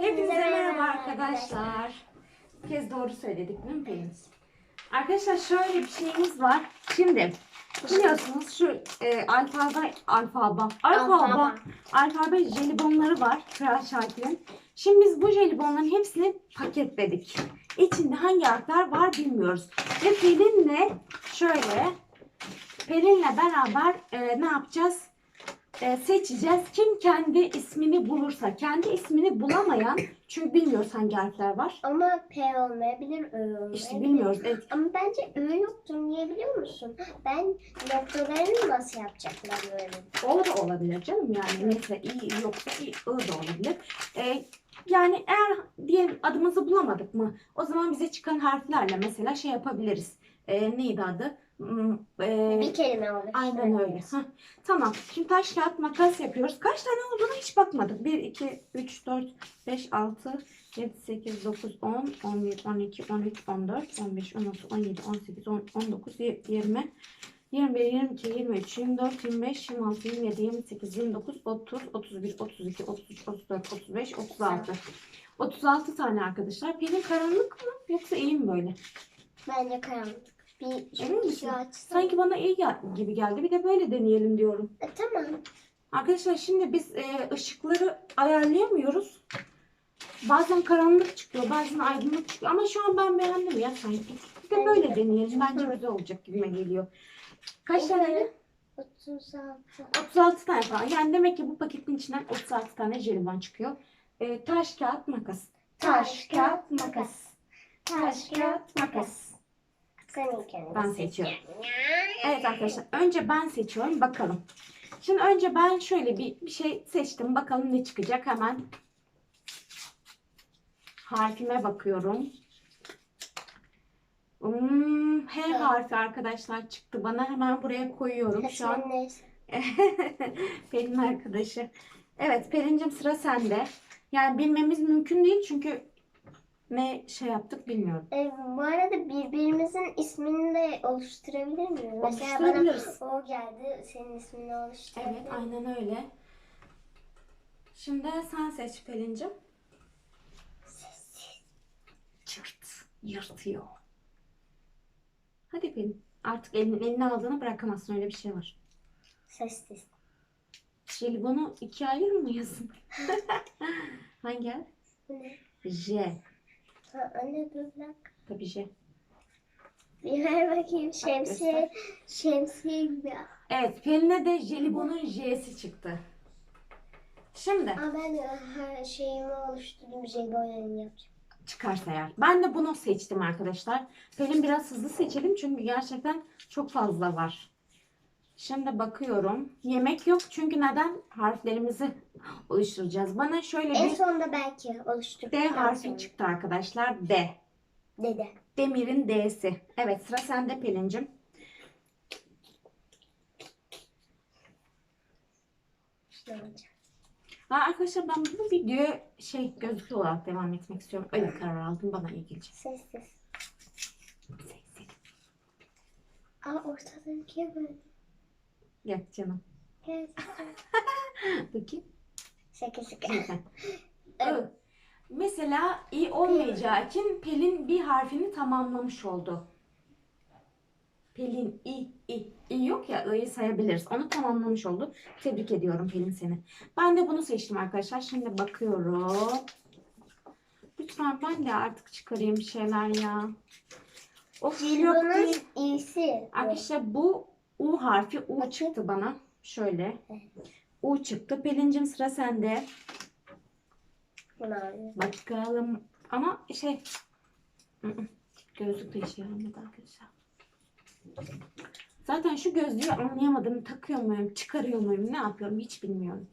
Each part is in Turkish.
Hepinize merhaba arkadaşlar. Bir kez doğru söyledik değil mi Pelin? Arkadaşlar şöyle bir şeyimiz var. Şimdi biliyorsunuz şu e, alfabe, alfaba, alfaba, alfabe jelibonları var Kral Şakir'in. Şimdi biz bu jelibonların hepsini paketledik. İçinde hangi harfler var bilmiyoruz. Ve Pelin'le şöyle Pelin'le beraber e, ne yapacağız? E, seçeceğiz. Kim kendi ismini bulursa. Kendi ismini bulamayan çünkü bilmiyoruz hangi harfler var. Ama P olmayabilir, Ö olmayabilir. İşte bilmiyoruz. Evet. Ama bence Ö yoktur. Niye biliyor musun? Ben noktalarını nasıl yapacaklar böyle? O da olabilir canım yani mesela i yoksa i, i da olabilir. Ee, yani eğer diyelim adımızı bulamadık mı o zaman bize çıkan harflerle mesela şey yapabiliriz. Ee, neydi adı? Hmm, ee, Bir kelime olur. Aynen öyle. Hah, Tamam. Şimdi taş kağıt makas yapıyoruz. Kaç tane olduğunu hiç bakmadık. 1, 2, 3, 4, 5, 6, 7, 8, 9, 10, 11, 12, 13, 14, 15, 16, 17, 18, 10, 19, 20, 21, 22, 23, 24, 25, 26, 27, 28, 29, 30, 31, 32, 33, 34, 35, 36. 36 tane arkadaşlar. Pelin karanlık mı yoksa iyi mi böyle? Bence karanlık. Bir Emin misin? açsın. Sanki bana iyi gel- gibi geldi. Bir de böyle deneyelim diyorum. E, tamam. Arkadaşlar şimdi biz e, ışıkları ayarlayamıyoruz. Bazen karanlık çıkıyor, bazen aydınlık çıkıyor. Ama şu an ben beğendim ya sanki. Bir de böyle deneyelim. Bence güzel olacak gibime geliyor. Kaç tane? 36. 36 tane falan. Yani demek ki bu paketin içinden 36 tane jelibon çıkıyor. E, taş, kağıt, makas. Taş, kağıt, makas. Taş, kağıt, makas. Sen ilk kendin Ben seç. seçiyorum. Evet arkadaşlar önce ben seçiyorum bakalım. Şimdi önce ben şöyle bir, bir şey seçtim. Bakalım ne çıkacak hemen. Harfime bakıyorum. Hmm, H Evet. harfi arkadaşlar çıktı bana. Hemen buraya koyuyorum şu an. Pelin arkadaşı. Evet Pelin'cim sıra sende. Yani bilmemiz mümkün değil çünkü ne şey yaptık bilmiyorum. E, bu arada birbirimizin ismini de oluşturabilir miyiz? Mesela Oluşturabiliriz. bana o geldi, senin ismini oluşturabilir Evet aynen öyle. Şimdi sen seç Pelin'cim. Çırt, yırtıyor. Hadi Pelin. Artık elini, elini aldığını bırakamazsın öyle bir şey var. Sessiz. Jelibonu ikiye ayırmayasın. Hangi harf? Bu ne? J. Ha, anne dur bir dakika. Tabii J. Bir ver bakayım şemsiye, şemsiye gibi. Evet Pelin'e de jelibonun J'si çıktı. Şimdi Aa, ben her şeyimi oluşturdum. Jelibonlarını yapacağım. çıkarsa eğer. Ben de bunu seçtim arkadaşlar. Pelin biraz hızlı seçelim çünkü gerçekten çok fazla var. Şimdi bakıyorum. Yemek yok çünkü neden? Harflerimizi oluşturacağız. Bana şöyle En bir sonunda belki oluşturdum. D harfi çıktı arkadaşlar. D. Dede. Demir'in D'si. Evet sıra sende Pelin'cim. İşte olacak. Ha, arkadaşlar ben bu videoya şey gözlüklü olarak devam etmek istiyorum. Öyle karar aldım. Bana iyi gelecek. Sessiz. Sessiz. Aa ortadan ikiye böldüm. Gel canım. Bakayım. Şaka şaka. Evet. Mesela i olmayacağı için Pelin bir harfini tamamlamış oldu. Pelin i i i yok ya i'yi sayabiliriz. Onu tamamlamış oldu. Tebrik ediyorum Pelin seni. Ben de bunu seçtim arkadaşlar. Şimdi bakıyorum. Lütfen ben de artık çıkarayım bir şeyler ya. Of yok değil. iyisi. Arkadaşlar bu U harfi U Bakayım. çıktı bana. Şöyle. U çıktı. Pelin'cim sıra sende. Alayım. Bakalım. Ama şey ı-ı, gözlük de işe yaramadı arkadaşlar. Zaten şu gözlüğü anlayamadım. Takıyor muyum, çıkarıyor muyum, ne yapıyorum hiç bilmiyorum.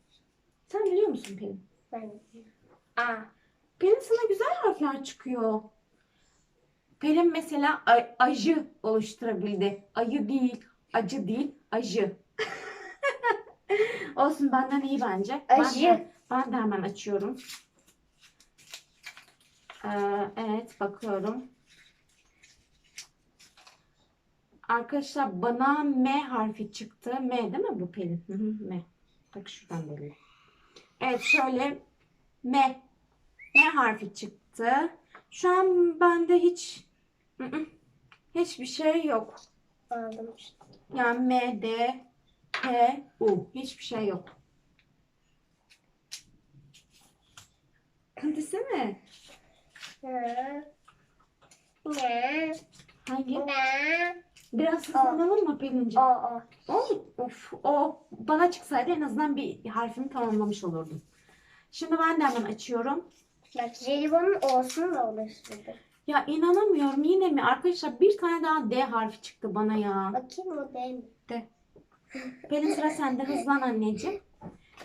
Sen biliyor musun Pelin? Ben Aa. Pelin sana güzel harfler çıkıyor. Pelin mesela a- acı oluşturabildi. Ayı değil, acı değil, acı. Olsun benden iyi bence. Ben Acı. de, ben de hemen açıyorum. Ee, evet bakıyorum. Arkadaşlar bana M harfi çıktı. M değil mi bu Pelin? Hı hı, M. Bak şuradan belli. Evet şöyle M N harfi çıktı. Şu an bende hiç ı-ı, hiçbir şey yok. Aldım işte. Yani M, D, P, U. Hiçbir şey yok. Desene. Ne? Ne? Hangi? Ne? Biraz hızlanalım mı Pelin'ciğim? O o. O, of, o bana çıksaydı en azından bir harfini tamamlamış olurdum. Şimdi ben de hemen açıyorum. Bak jelibonun olsun da oluşturdu. Ya inanamıyorum yine mi? Arkadaşlar bir tane daha D harfi çıktı bana ya. Bakayım o değil mi? Pelin sıra sende hızlan anneciğim.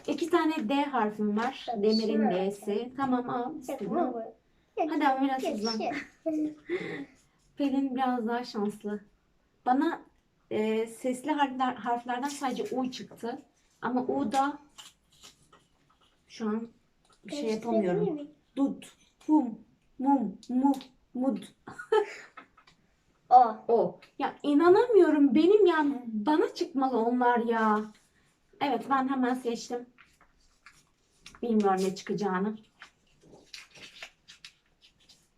İki tane D harfim var. Demir'in. D'si. Tamam al. Hadi ama biraz hızlan. Pelin biraz daha şanslı. Bana e, sesli harfler, harflerden sadece U çıktı. Ama U da şu an bir şey yapamıyorum. Dut, hum, mum, mu, mud. O. O. Ya inanamıyorum. Benim ya bana çıkmalı onlar ya. Evet ben hemen seçtim. Bilmiyorum ne çıkacağını.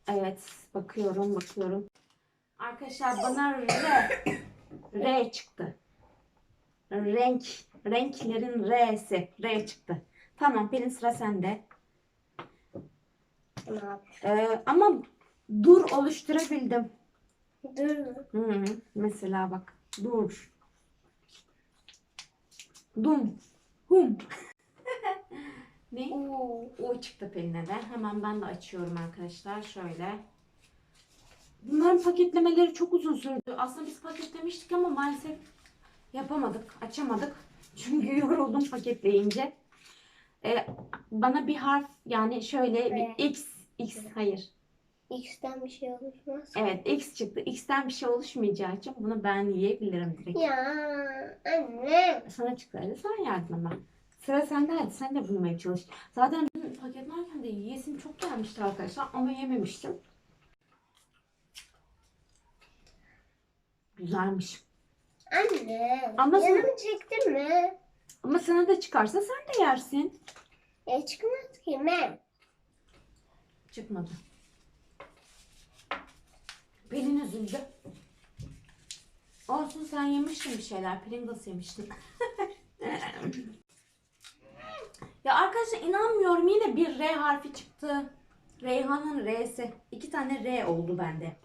Evet bakıyorum bakıyorum. Arkadaşlar bana R R çıktı. Renk renklerin R'si R çıktı. Tamam Pelin sıra sende. Ee, ama dur oluşturabildim. Dur. Hı, mesela bak. Dur. Dum. Hum. ne? Oo. O çıktı Pelin'e de. Hemen ben de açıyorum arkadaşlar. Şöyle. Bunların paketlemeleri çok uzun sürdü. Aslında biz paketlemiştik ama maalesef yapamadık. Açamadık. Çünkü yoruldum paketleyince. Ee, bana bir harf yani şöyle bir X. X hayır. X'ten bir şey oluşmaz. Evet X çıktı. X'ten bir şey oluşmayacağı için bunu ben yiyebilirim direkt. Ya anne. Sana çıksaydı sen yardımla. Sıra sende hadi sen de bulmaya çalış. Zaten paketlerken de yiyesim çok gelmişti arkadaşlar ama yememiştim. Güzelmiş. Anne. Ama yanımı çektin mi? Ama sana da çıkarsa sen de yersin. E çıkmaz ki ben. Çıkmadı. Pelin üzüldü. Olsun sen yemiştin bir şeyler. Pringles yemiştin. ya arkadaşlar inanmıyorum yine bir R harfi çıktı. Reyhan'ın R'si. İki tane R oldu bende.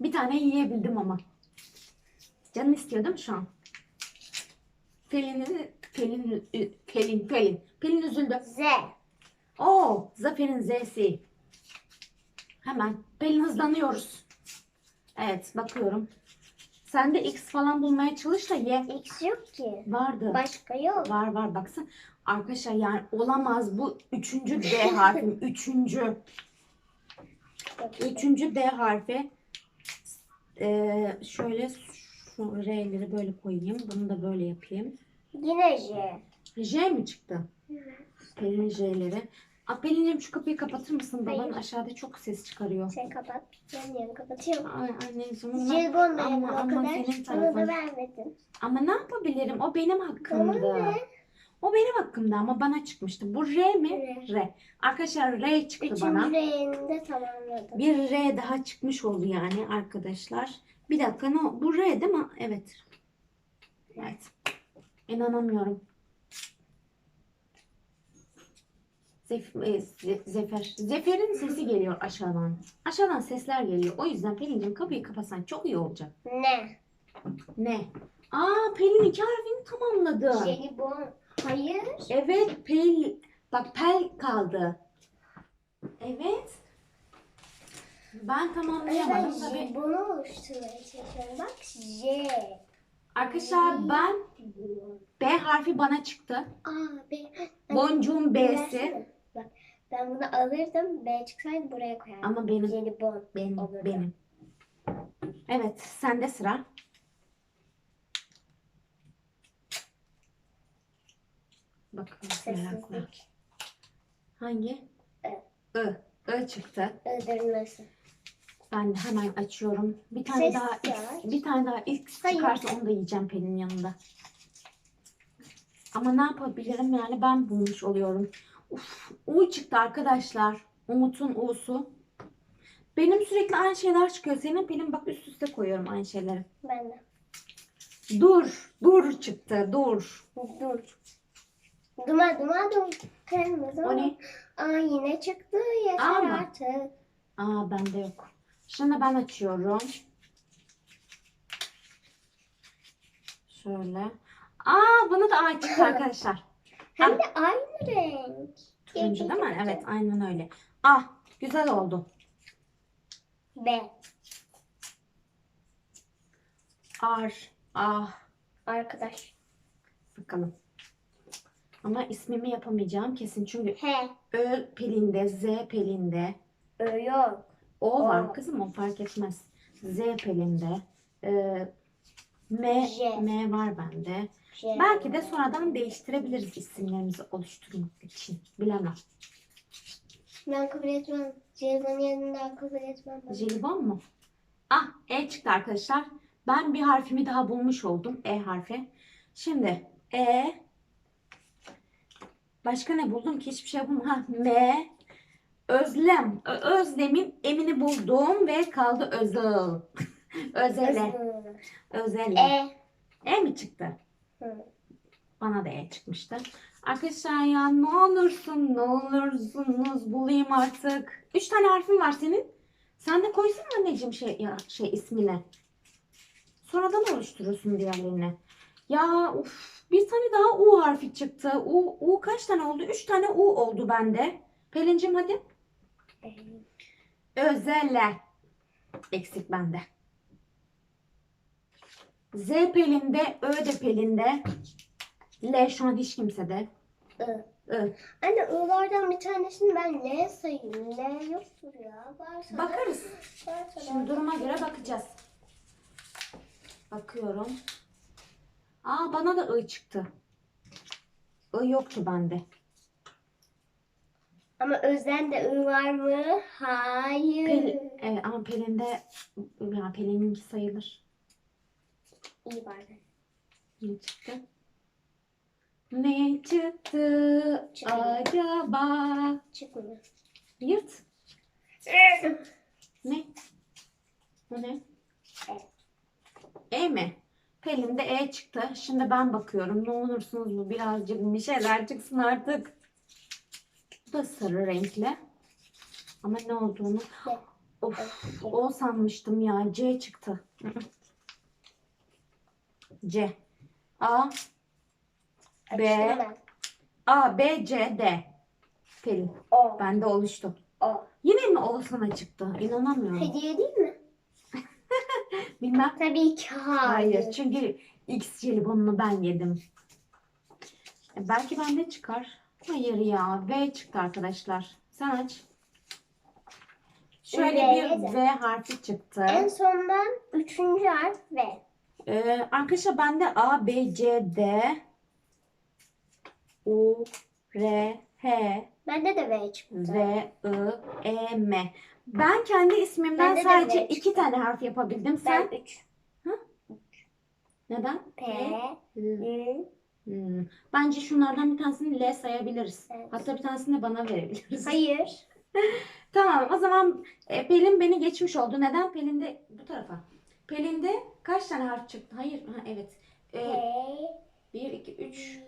Bir tane yiyebildim ama. Canım istiyor değil mi şu an? Pelin'in Pelin Pelin Pelin Pelin üzüldü. Z. Oo, Zafer'in Z'si. Hemen. Pelin hızlanıyoruz. Evet, bakıyorum. Sen de X falan bulmaya çalış da ye. X yok ki. Vardı. Başka yok. Var var baksana. Arkadaşlar yani olamaz bu üçüncü D harfim. Üçüncü. Üçüncü D harfi. Ee, şöyle şu R'leri böyle koyayım. Bunu da böyle yapayım. Yine J. J mi çıktı? Pelin J'leri. Pelin'cim şu kapıyı kapatır mısın? Baban Hayır. aşağıda çok ses çıkarıyor. Sen kapat. Ben yarın kapatıyorum. Ay anneciğim ama, Jelibon da ama, o kadar. senin Bana da tarafın. vermedin. Ama ne yapabilirim? O benim hakkımda. ne? O benim hakkımda ama bana çıkmıştı. Bu R mi? R. Arkadaşlar R çıktı Üçüncü bana. reyini de tamamladım. Bir R daha çıkmış oldu yani arkadaşlar. Bir dakika ne? o- Bu R değil mi? Evet. Evet. İnanamıyorum. Zef, e, Ze- Zefer. Zefer'in sesi geliyor aşağıdan. Aşağıdan sesler geliyor. O yüzden Pelin'cim kapıyı kapatsan çok iyi olacak. Ne? Ne? Aa Pelin iki harfini tamamladı. Jelibon. Hayır. Evet Pel. Bak Pel kaldı. Evet. Ben Ben tamamlayamadım tabii. jelibonu oluşturmaya çalışıyorum. Bak J. Arkadaşlar ben B harfi bana çıktı. Aa, B. Boncuğun B'si. Ben bunu alırdım. B çıksaydı buraya koyardım. Ama benim Jelibon. benim Olurdu. benim. Evet sende sıra. Bakın merakla. Sessizlik. Hangi? I. I çıktı. Öldürülmesi. Ben de hemen açıyorum. Bir tane Ses daha X, bir tane daha X Hayır. çıkarsa onu da yiyeceğim Pelin'in yanında. Ama ne yapabilirim yani ben bulmuş oluyorum. Uf, U çıktı arkadaşlar. Umut'un U'su. Benim sürekli aynı şeyler çıkıyor. Senin benim bak üst üste koyuyorum aynı şeyleri. Ben de. Dur. Dur çıktı. Dur. Dur. Duma duma dur. Kırmızı. O ne? Aa yine çıktı. Yeter Aa artık. Aa bende yok. Şimdi ben açıyorum. Şöyle. Aa bana da A çıktı arkadaşlar. Hem de aynı renk. Turuncu değil mi? Evet aynen öyle. Ah güzel oldu. B. Ar. Ah. Arkadaş. Bakalım. Ama ismimi yapamayacağım kesin çünkü H. Ö pelinde, Z pelinde, Ö yok. O O. var kızım o fark etmez. Z pelinde, e, M, J. M var bende. J. Belki de sonradan değiştirebiliriz isimlerimizi oluşturmak için. Bilemem. Ben kabul etmem. Ceylan'ın yanından kabul etmem. ben. Jelibon mu? Ah E çıktı arkadaşlar. Ben bir harfimi daha bulmuş oldum. E harfi. Şimdi E Başka ne buldum ki? Hiçbir şey bulmadım. Ha, M Özlem. Özlem'in emini buldum ve kaldı Özel. Özele. Özele. E. E mi çıktı? Bana da E çıkmıştı. Arkadaşlar ya ne olursun ne olursunuz bulayım artık. Üç tane harfin var senin. Sen de koysana anneciğim şey, ya, şey ismini. Sonradan oluşturursun diğerlerini. Ya uf, bir tane daha U harfi çıktı. U, U kaç tane oldu? Üç tane U oldu bende. Pelincim hadi. Özele. Eksik bende. Z pelinde, Ö de pelinde. L şu an hiç kimsede. I. I. Anne I'lardan bir tanesini ben L sayayım. L yoktur ya. Varsa da- Bakarız. varsa Şimdi duruma göre bakacağız. Bakıyorum. Aa bana da I çıktı. I yoktu bende. Ama Özden de I var mı? Hayır. Pel, evet ama Pelin'de ya Pelin'inki sayılır. İyi var. Ne çıktı? Ne çıktı Çıkmıyor. acaba? Çıkmıyor. Yırt. Ne? Bu ne? E. E mi? Pelin'de E çıktı. Şimdi ben bakıyorum. Ne olursunuz bu birazcık bir şeyler çıksın artık. Bu da sarı renkli. Ama ne olduğunu... Of, o sanmıştım ya. C çıktı. C. A, B. Açtım. A, B, C, D. Pelin. O. Bende oluştu. O. Yine mi o sana çıktı? İnanamıyorum. Hediye değil mi? Bilmem. Tabii ki hayır. Hayır. Çünkü X jelibonunu ben yedim. E, Belki bende çıkar. Hayır ya. V çıktı arkadaşlar. Sen aç. Şöyle V'ye bir. V harfi çıktı. En sondan üçüncü harf V. Ee, arkadaşlar bende A, B, C, D, U, R, H, Bende de V çıktı. V, I, E, M. Ben kendi ismimden Bende de sadece V iki çıktı. tane harf yapabildim. Sen Ben 3. neden? P, Ü. Hmm. Bence şunlardan bir tanesini L sayabiliriz. Evet. Hatta bir tanesini de bana verebiliriz. Hayır. Tamam o zaman e, Pelin beni geçmiş oldu. Neden? Pelin de bu tarafa. Pelin'de kaç tane harf çıktı? Hayır. Ha, evet. P, E, 1, 2, 3.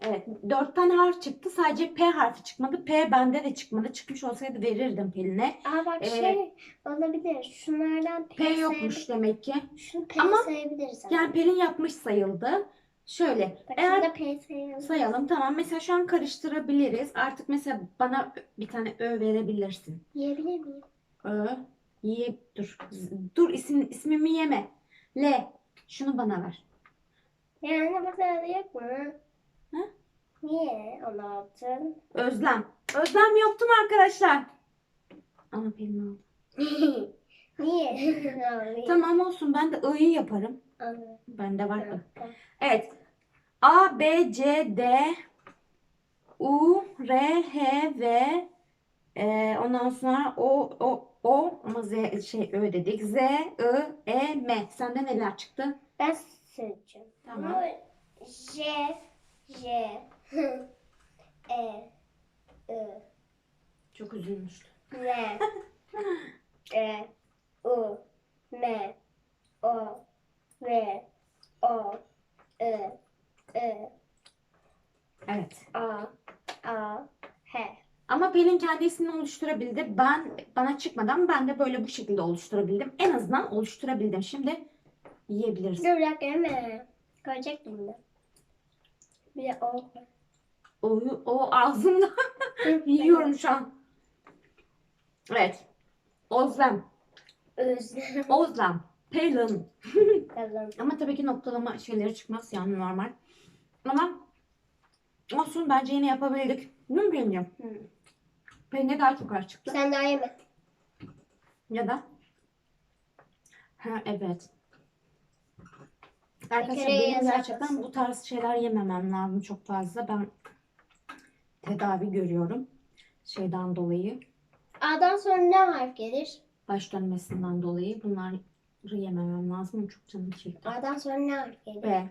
Evet. 4 tane harf çıktı. Sadece P harfi çıkmadı. P bende de çıkmadı. Çıkmış olsaydı verirdim Pelin'e. Aa bak Ee, şey olabilir. Şunlardan P, P yokmuş demek ki. Şunu P Ama sayabiliriz. ama. Yani Pelin yapmış sayıldı. Şöyle. Bak Eğer şurada P sayalım. Sayalım tamam. Mesela şu an karıştırabiliriz. Artık mesela bana bir tane ö verebilirsin. Yiyebilir miyim? Ö. Ye, dur. Dur isim, ismimi yeme. L. Şunu bana ver. Yani burada da yok mu? Ha? Niye onu aldın? Özlem. Özlem yoktum arkadaşlar. Ama Pelin aldı. Niye? Tamam olsun ben de I'yi yaparım. Alayım. Bende var. Evet. A, B, C, D, U, R, H, V, e, ondan sonra O, O, O ama Z şey Ö dedik. Z, I, E, M. Sende neler çıktı? Ben söyleyeceğim. Tamam. Ama J, J, E. I. Çok üzülmüştü. N. E. U. M. O. V. O. I. I. Evet. A. A. Ama Pelin kendi ismini oluşturabildi. Ben bana çıkmadan ben de böyle bu şekilde oluşturabildim. En azından oluşturabildim. Şimdi yiyebiliriz. Dur bir dakika hemen. Koyacaktım bunu. Bir de O. O, o ağzımda yiyorum şu an. Evet. Ozlem. Özlem. Ozlem. Pelin. Ama tabii ki noktalama şeyleri çıkmaz yani normal. Ama olsun bence yine yapabildik. Değil mi Pelin'cim? Hı. Pelin'e daha çok az çıktı. Sen daha yeme. Ya da ha evet. Arkadaşlar benim yazar gerçekten mısın? bu tarz şeyler yememem lazım çok fazla. Ben tedavi görüyorum. Şeyden dolayı, A'dan sonra ne harf gelir? baş dönmesinden dolayı bunları yememem lazım. Çok canım çekti. A'dan sonra ne harf gelir? B.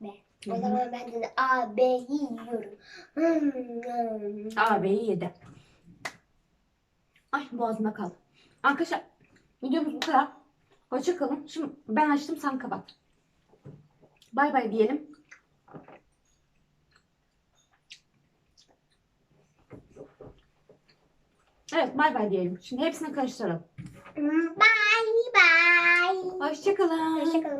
B. O zaman ben de A, B'yi yiyorum. Hmm. A, B'yi yedi. Ay boğazıma kaldı. Arkadaşlar videomuz bu kadar. Hoşça kalın. Şimdi ben açtım sen kapat. Bay bay diyelim. Evet bay bay diyelim. Şimdi hepsini karıştıralım. Bye bye. Hoşça kalın. Hoşçakalın.